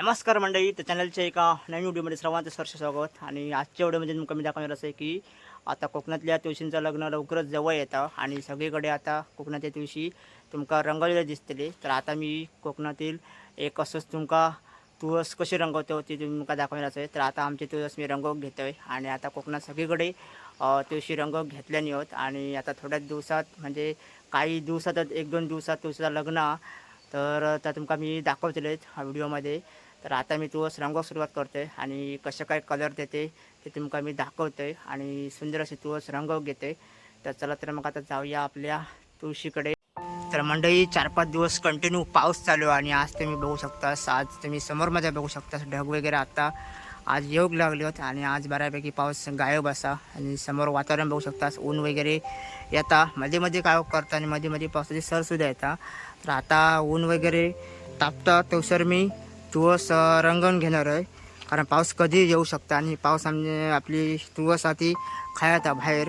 नमस्कार मंडळी तर चॅनलच्या एका नवीन व्हिडिओमध्ये सर्वांचं सरसे स्वागत. आणि आजच्या व्हिडिओमध्ये तुमका मी दाखवणार असं आहे की आता कोकणातल्या तुळशींचं लग्न लवकरच जवळ येतं आणि सगळीकडे आता कोकणातल्या तुळशी तुमका रंगवलेल्या दिसतले तर आता मी कोकणातील एक असंच तुमका तुळस कशी रंगवतो ते तुमका दाखवणार आहे तर आता आमची तुळस मी रंगवून घेतो आहे आणि आता कोकणात सगळीकडे तुळशी रंग घेतल्याने होत. आणि आता थोड्याच दिवसात म्हणजे काही दिवसातच एक दोन दिवसात तुळशीचं लग्न. तर आता तुमका मी दाखवतले व्हिडिओमध्ये. तर आता मी तुळस रंगावर सुरुवात करतोय आणि कसं काय कलर देते ते तुमका मी दाखवतोय आणि सुंदर अशी तुळस रंगव घेते तर चला तर मग आता जाऊया आपल्या तुळशीकडे. तर मंडळी चार पाच दिवस कंटिन्यू पाऊस चालू आहे आणि आज तुम्ही बघू शकता आज तुम्ही समोर समोरमध्ये बघू शकता ढग वगैरे आता आज योग लागले होते आणि आज बऱ्यापैकी पाऊस गायब असा आणि समोर वातावरण बघू शकता ऊन वगैरे येता. मध्ये मध्ये काय करता आणि मध्ये मध्ये पावसाची सरसुद्धा येता. तर आता ऊन वगैरे तापता तवसर मी तुळस रंगवून घेणार आहे. कारण पाऊस कधी येऊ शकता आणि पाऊस आमने आपली तुळस आधी खायता बाहेर.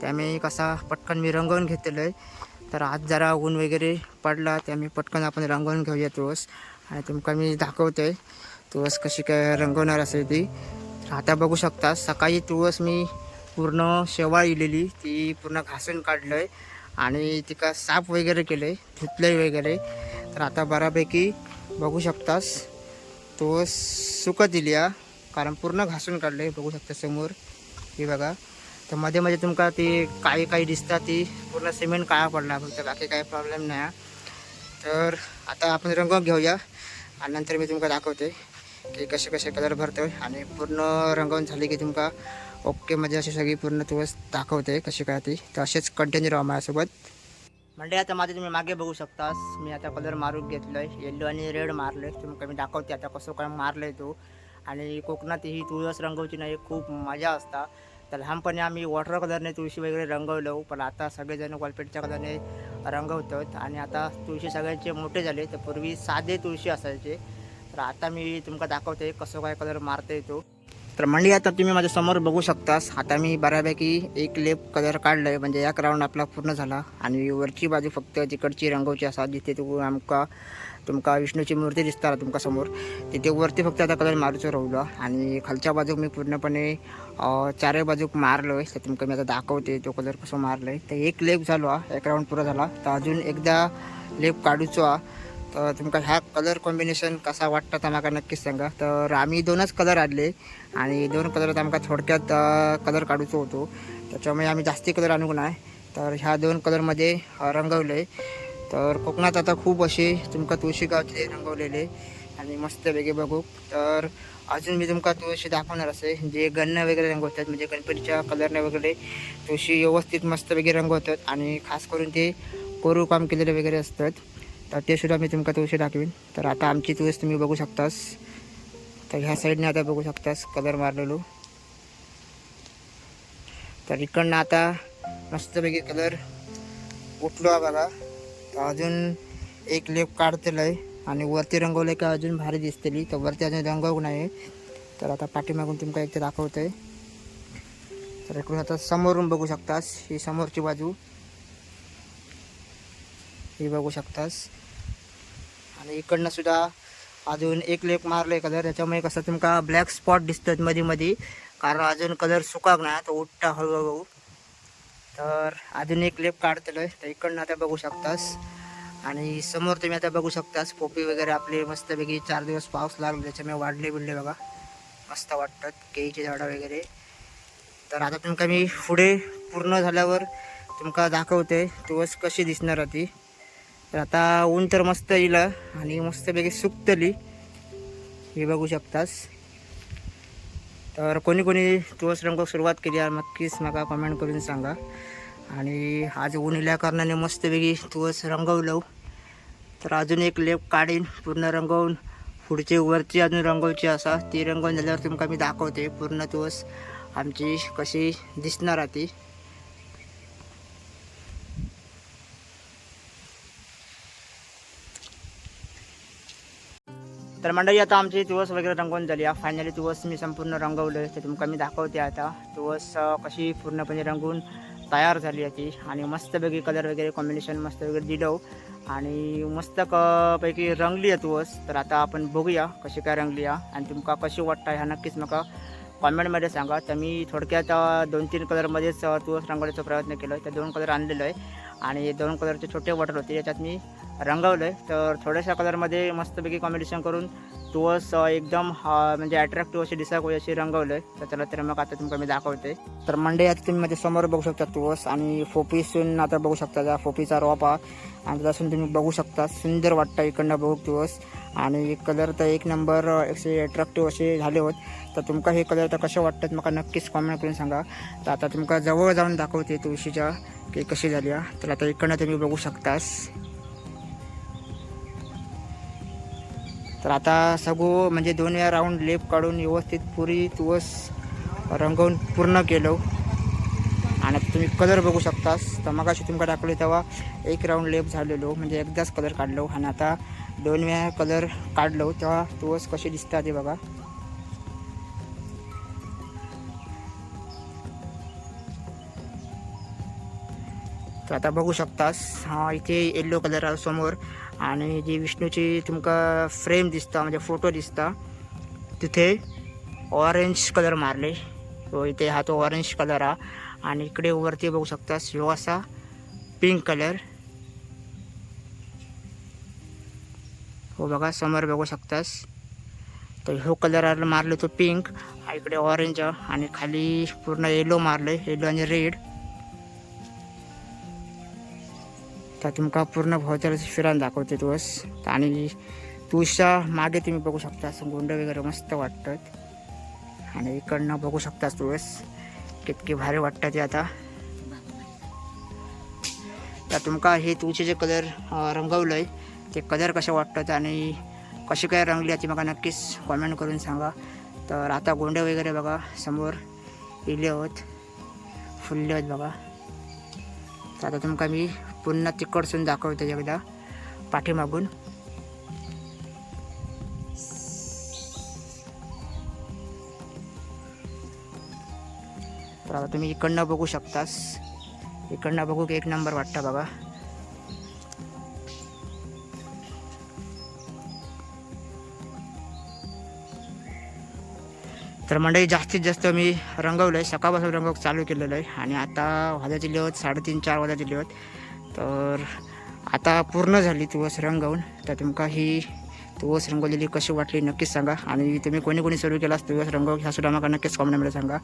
त्यामुळे कसा पटकन मी रंगवून घेतलेलं आहे. तर आज जरा ऊन वगैरे पडला त्यामुळे पटकन आपण रंगवून घेऊया तुळस. आणि तुमका मी दाखवते तुळस कशी काय रंगवणार असेल ती. तर आता बघू शकता सकाळी तुळस मी पूर्ण शेवाळ इलेली ती पूर्ण घासून काढलं आहे आणि तिका साफ वगैरे केलं आहे धुतलं वगैरे. तर आता बऱ्यापैकी बघू शकतास. तो सुकत दिली हा कारण पूर्ण घासून काढलं आहे बघू शकता समोर. हे बघा. तर मध्ये मध्ये तुमका ती काही काही दिसतात ती पूर्ण सिमेंट काळा पडला फक्त बाकी काही प्रॉब्लेम नाही. तर आता आपण रंग घेऊया आणि नंतर मी तुमका दाखवते की कसे कसे कलर भरतो आणि पूर्ण रंगवून झाली की तुमका ओके म्हणजे अशी सगळी पूर्ण तुळस दाखवते कशी काय ती. तर असेच कंटिन्यू राहा माझ्यासोबत. म्हणजे आता माझं तुम्ही मागे बघू शकतास. मी आता कलर मारून घेतलोय. येल्लो आणि रेड मारले तुम्ही मी दाखवते आता कसं काय मारलंय तो. आणि कोकणात ही तुळस रंगवची नाही खूप मजा असता. तर लहानपणी आम्ही वॉटर कलरने तुळशी वगैरे रंगवलो. पण आता सगळेजण वॉलपेटच्या कलरने रंगवतात. आणि आता तुळशी सगळ्यांचे मोठे झाले. तर पूर्वी साधे तुळशी असायचे. तर आता मी तुमका दाखवते कसं काय कलर मारता येतो तर मंडी आता तुम्ही माझ्यासमोर बघू शकतास. आता मी बऱ्यापैकी एक लेप कलर काढलाय. म्हणजे एक राऊंड आपला पूर्ण झाला. आणि वरची बाजू फक्त तिकडची रंगवची असा जिथे तू आमका तुमका विष्णूची मूर्ती दिसता तुमका समोर तिथे वरती फक्त आता कलर मारूचो राहिलं. आणि खालच्या बाजूक मी पूर्णपणे चारही बाजूक मारलोय. तर तुमका मी आता दाखवते तो कलर कसं आहे तर एक लेप झालो हा. एक राऊंड पुरा झाला. तर अजून एकदा लेप काढूचो हा. तर तुमका ह्या कलर कॉम्बिनेशन कसा वाटतं तर म्हाका नक्कीच सांगा. तर आम्ही दोनच कलर आणले आणि दोन कलरात आमका थोडक्यात कलर काढूचो होतो. त्याच्यामुळे आम्ही जास्ती कलर आणू नाही तर ह्या दोन कलरमध्ये रंगवले. तर कोकणात आता खूप असे तुमका तुळशी गावचे रंगवलेले आणि मस्त वेगळे बघू. तर अजून मी तुमका तुळशी दाखवणार असे जे गन्न वगैरे रंगवतात म्हणजे गणपतीच्या कलरने वगैरे तुळशी व्यवस्थित मस्त वगैरे रंगवतात आणि खास करून ते कोरू काम केलेले वगैरे असतात. तर ते सुद्धा मी तुमका तुळशी दाखवीन? तर आता आमची तुळस तुम्ही बघू शकतास. तर ह्या साईडने आता बघू शकतास कलर मारलेलो. तर इकडनं आता मस्तपैकी कलर उठलो बघा तर अजून एक लेप काढतेलं आहे आणि वरती रंगवलं का अजून भारी दिसतेली. तर वरती अजून रंगवू नाही तर आता पाठीमागून तुमका एक दाखवतं आहे तर इकडून आता समोरून बघू शकतास. ही समोरची बाजू. हे बघू शकतास. आणि इकडनं सुद्धा अजून एक लेप मारले कलर त्याच्यामुळे कसं तुमका ब्लॅक स्पॉट दिसतात मध्ये मध्ये कारण अजून कलर सुकाक नाही तो उठता हळूहळू. तर अजून एक लेप काढतेलो आहे तर इकडनं आता बघू शकतास. आणि समोर तुम्ही आता बघू शकतास पोपी वगैरे आपले मस्तपैकी चार दिवस पाऊस लागले त्याच्यामुळे वाढले बिडले बघा. मस्त वाटतात केळीची झाडं वगैरे. तर आता तुमका मी पुढे पूर्ण झाल्यावर तुमका दाखवते तुळस कशी दिसणार ती. तर आता ऊन तर मस्त येईल आणि मस्तपैकी सुकतली. हे बघू शकतास. तर कोणी कोणी तुळस रंग सुरुवात केली नक्कीच मला कमेंट करून सांगा. आणि आज ऊन इल्या कारणाने मस्तपैकी तुळस रंगवलं तर अजून एक लेप काढीन पूर्ण रंगवून. पुढची वरची अजून रंगवची असा ती रंगवून झाल्यावर तुमका मी दाखवते पूर्ण तुळस. आमची कशी दिसणार आहे ती. तर मंडळी आता आमची तुळस वगैरे रंगवून झाली. आहे फायनली तुळस मी संपूर्ण रंगवलं ते तुमका मी दाखवते आता. तुळस कशी पूर्णपणे रंगवून तयार झाली आहे ती. आणि मस्तपैकी कलर वगैरे कॉम्बिनेशन मस्त वगैरे दिलं आणि मस्त पैकी रंगली आहे तुवस तर आता आपण बघूया कशी काय रंगली आहे. आणि तुमका कशी वाटतं ह्या नक्कीच मला कॉमेंटमध्ये सांगा. तर मी थोडक्यात दोन तीन कलरमध्येच तुळस रंगवण्याचा प्रयत्न केला आहे त्या दोन कलर आणलेलो आहे. आणि दोन कलरचे छोटे बॉटल होते. याच्यात मी रंगवलं आहे तर थोड्याशा कलरमध्ये मस्तपैकी कॉम्बिनेशन करून तो असं एकदम म्हणजे अट्रॅक्टिव्ह अशी दिसाक होई अशी रंगवलं आहे तर त्याला तर मग आता तुमका मी दाखवते तर मंडे आता तुम्ही माझ्यासमोर बघू शकता तुळस आणि फोपीसून आता बघू शकता त्या फोपीचा रोपा. आणि त्यासून तुम्ही बघू शकता सुंदर वाटतं इकडनं बघू तुळस आणि कलर तर एक नंबर असे अट्रॅक्टिव्ह असे झाले होत. तर तुमका हे कलर तर कसे वाटतात मला नक्कीच कॉमेंट करून सांगा. तर आता तुमका जवळ जाऊन दाखवते तुळशीच्या की कशी झाली आहे. तर आता इकडनं तुम्ही बघू शकतास. तर आता सगळं म्हणजे दोन वेळा राऊंड लेप काढून व्यवस्थित पुरी तुवस रंगवून पूर्ण केलो. आणि आता तुम्ही कलर बघू शकतास. तर मग अशी तुमका टाकले तेव्हा एक राऊंड लेप झालेलो. म्हणजे एकदाच कलर काढलो. आणि आता दोन वेळा कलर काढलो. तेव्हा तुवस कशी दिसतात ते बघा. तर आता बघू शकतास हा इथे येल्लो कलर आहे समोर. आणि जी विष्णूची तुमका फ्रेम दिसता म्हणजे फोटो दिसता तिथे ऑरेंज कलर मारले. तो इथे हा तो ऑरेंज कलर हा. आणि इकडे वरती बघू शकतास ह्यो असा पिंक कलर हो बघा समोर बघू शकतास. तर ह्यो कलर मारले तो पिंक इकडे ऑरेंज आणि खाली पूर्ण येलो मारले येलो आणि रेड तर तुमका पूर्ण भोवताल फिरान दाखवते तुळस आणि तुळशीच्या मागे तुम्ही बघू शकता असं गोंड वगैरे मस्त वाटतात आणि इकडनं बघू शकता तुळस कितकी भारी वाटतात ते आता. तर तुमका हे तुळशीचे कलर रंगवलं आहे ते कलर कसे वाटतात आणि कशी काय रंगली ती मला नक्कीच कॉमेंट करून सांगा. तर आता गोंडे वगैरे बघा समोर इले होत फुलले आहेत बघा. तर आता तुमका मी पुन्हा तिकडसून दाखवतो एकदा पाठीमागून. तर आता तुम्ही इकडनं बघू शकतास. इकडनं बघू की एक नंबर वाटतं बघा. तर मंडळी जास्तीत जास्त मी रंगवलं आहे सकाळपासून रंगव चालू केलेलं आहे. आणि आता वाजाची लिहत साडेतीन चार वाजाची लिहत तर आता पूर्ण झाली तुळस रंगवून. तर तुमका ही तुळस रंगवलेली कशी वाटली नक्कीच सांगा. आणि तुम्ही कोणी कोणी सुरू केलास तुळस रंगव ह्या सुद्धा आम्हाला नक्कीच कॉमेंटमध्ये सांगा.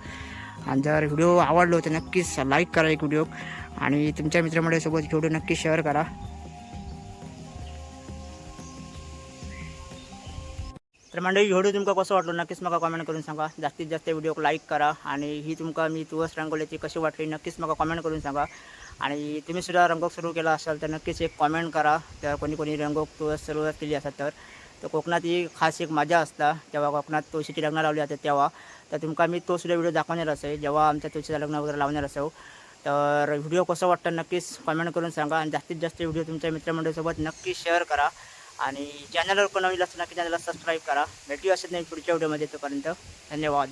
आणि जर व्हिडिओ आवडलो तर नक्कीच लाईक करा एक व्हिडिओ आणि तुमच्या मित्रमंडळीसोबत व्हिडिओ नक्की शेअर करा. तर मंडळी व्हिडिओ तुमका कसं वाटलं नक्कीच मला कॉमेंट करून सांगा. जास्तीत जास्त व्हिडिओ लाईक करा. आणि ही तुमका मी तुळस रंगवल्याची कशी वाटली नक्कीच मला कॉमेंट करून सांगा. आणि तुम्ही सुद्धा रंगोक सुरू केला असाल तर नक्कीच एक कॉमेंट करा. तर कोणी कोणी रंगोक सुरुवात केली असेल तर. तर कोकणात ही खास एक मजा असता. जेव्हा कोकणात तुळशीची लग्न लावली जाते तेव्हा. तर तुमका मी तो सुद्धा व्हिडिओ दाखवणार असेल जेव्हा आमच्या तुळशीचं लग्न वगैरे लावणार असो तर व्हिडिओ कसं वाटतं नक्कीच कमेंट करून सांगा. आणि जास्तीत जास्त व्हिडिओ तुमच्या मित्रमंडळीसोबत नक्की शेअर करा. आणि चॅनलवर कोणावी नवीन असतं नक्की चॅनलला सबस्क्राईब करा. भेटू असेल नाही पुढच्या व्हिडिओमध्ये तोपर्यंत. धन्यवाद.